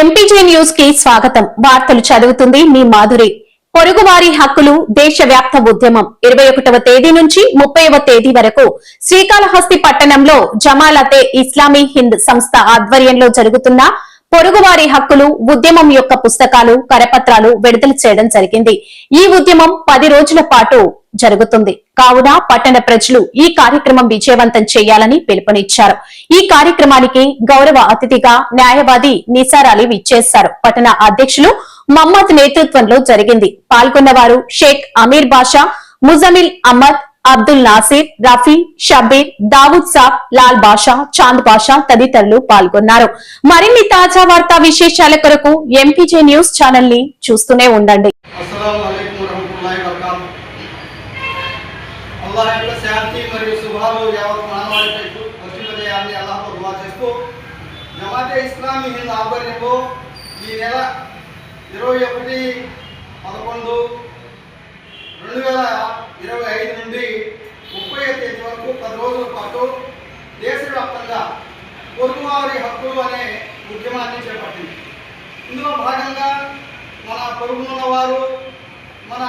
MPJ న్యూస్కి స్వాగతం. వార్తలు చదువుతుంది మీ మాధురి. పొరుగువారి హక్కులు దేశవ్యాప్త ఉద్యమం. ఇరవై ఒకటవ తేదీ నుంచి ముప్పైవ తేదీ వరకు శ్రీకాళహస్తి పట్టణంలో జమాలతే ఇస్లామీ హింద్ సంస్థ ఆధ్వర్యంలో జరుగుతున్న పొరుగువారి హక్కులు ఉద్యమం యొక్క పుస్తకాలు కరపత్రాలు విడుదల చేయడం జరిగింది. ఈ ఉద్యమం పది రోజుల పాటు జరుగుతుంది. కావున పట్టణ ప్రజలు ఈ కార్యక్రమం విజయవంతం చేయాలని పిలుపునిచ్చారు. ఈ కార్యక్రమానికి గౌరవ అతిథిగా న్యాయవాది నిసార్ అలీ విచ్చేశారు. పట్టణ అధ్యక్షులు మహమ్మద్ నేతృత్వంలో జరిగింది. పాల్గొన్న వారు షేక్ అమీర్ బాషా ముజమిల్ అహ్మద్ అబ్దుల్ నాసిర్ రఫీ షబీర్ దావుద్ సాబ్ లాల్ బాషా చాంద్ బాషా తదితరులు పాల్గొన్నారు. మరిన్ని తాజా వార్తా విశేషాల కొరకు ఎంపీజే న్యూస్ ఛానల్ని చూస్తూనే ఉండండి. సముదాయంలో శాంతి మరియు శుభాలు యావత్ మానవాళిపై వర్షింపజేయాలని అల్లాహ్తో దువా చేస్తూ జమాతే ఇస్లామీ హింద్ ఆధ్వర్యంలో ఈ నెల ఇరవై ఒకటి పదకొండు రెండు వేల ఇరవై ఐదు నుండి ముప్పై తేదీ వరకు పది రోజుల పాటు దేశవ్యాప్తంగా పొరుగువారి హక్కులు అనే ఉద్యమాన్ని చేపట్టింది. ఇందులో భాగంగా మన పొరుగున్న వారు మన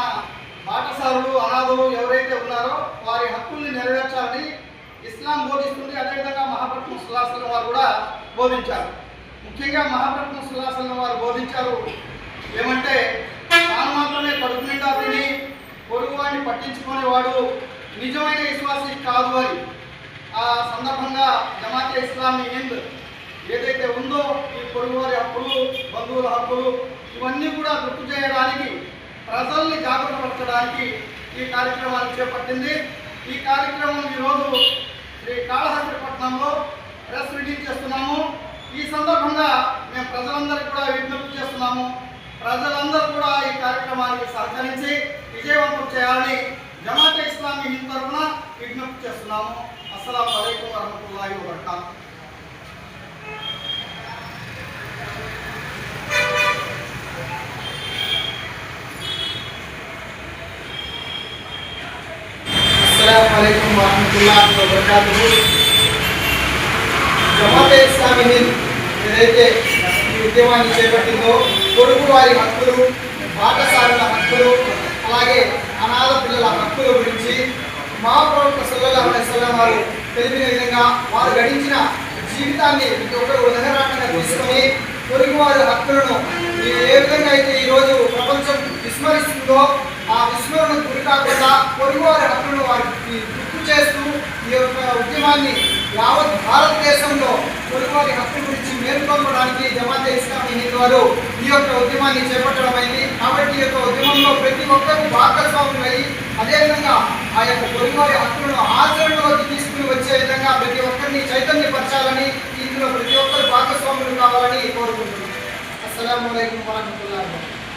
పాఠశాలలు అనాథులు ఎవరైతే ఉన్నారో వారి హక్కుల్ని నెరవేర్చాలని ఇస్లాం బోధిస్తుంది. అదేవిధంగా మహాప్రభు సుల్లాసలం వారు కూడా బోధించారు. ముఖ్యంగా మహాప్రభు సుల్లాసలం వారు బోధించారు ఏమంటే తాను మాత్రమే కడుపు నిండా తిని పొరుగు వాడిని పట్టించుకునేవాడు నిజమైన విశ్వాసి కాదు అని. ఆ సందర్భంగా జమాతే ఇస్లామీ హింద్ ఏదైతే ఉందో ఈ పొరుగువారి హక్కులు బంధువుల హక్కులు ఇవన్నీ కూడా గుర్తు చేయడానికి ప్రజల్ని జాగృతపరచడానికి ఈ కార్యక్రమాన్ని చేపట్టింది. ఈ కార్యక్రమం ఈరోజు శ్రీ కాళహస్తిపట్నంలో ప్రెస్ రిలీజ్ చేస్తున్నాము. ఈ సందర్భంగా మేము ప్రజలందరికీ కూడా విజ్ఞప్తి చేస్తున్నాము. ప్రజలందరూ కూడా ఈ కార్యక్రమానికి సహకరించి విజయవంతం చేయాలని జమాత ఇస్లామీ హింద్ తరఫున విజ్ఞప్తి చేస్తున్నాము. అస్సలం అయికం వరహమతుల్లాహి అస్సలం అయికం వరహమతుల్లాహి వబర్కాతుహు. జమాతే ఇస్లామీ హింద్ ఏదైతే ఈ ఉద్యమాన్ని చేపట్టిందో కొడుకు వారి హక్కులు పాఠశాలల హక్కులు అలాగే అనాథ పిల్లల హక్కుల గురించి మా ప్రవక్త సల్లల్లాహు అలైహి వసల్లం వారు తెలిపిన విధంగా వారు గడించిన జీవితాన్ని ప్రతి ఒక్కరు ఉదాహరణగా తీసుకొని పొరుగు వారి హక్కులను ఏ విధంగా అయితే ఈరోజు ప్రపంచం విస్మరిస్తుందో ఆ విస్మరణ గురి కాకుండా పొరుగు వారి హక్కులను వారు గుర్తు చేస్తూ ఈ యొక్క ఉద్యమాన్ని యావత్ భారతదేశంలో పొరుగువారి హక్కుల గురించి మేల్కొల్పడానికి జమాత్ ఇస్లామీ హింద్ వారు ఈ యొక్క ఉద్యమాన్ని చేపట్టడం అయింది. కాబట్టి ఈ యొక్క ఉద్యమంలో ప్రతి ఒక్కరూ భాగస్వాములు అయ్యి అదేవిధంగా ఆ యొక్క పొరుగువారి హక్కులను ఆచరణలోకి తీసుకుని వచ్చే విధంగా ప్రతి ఒక్కరిని చైతన్యపరచాలని ఇందులో ప్రతి ఒక్కరు భాగస్వాములు కావాలని కోరుకుంటున్నాను. అస్సలం వరహమతుల్లాహి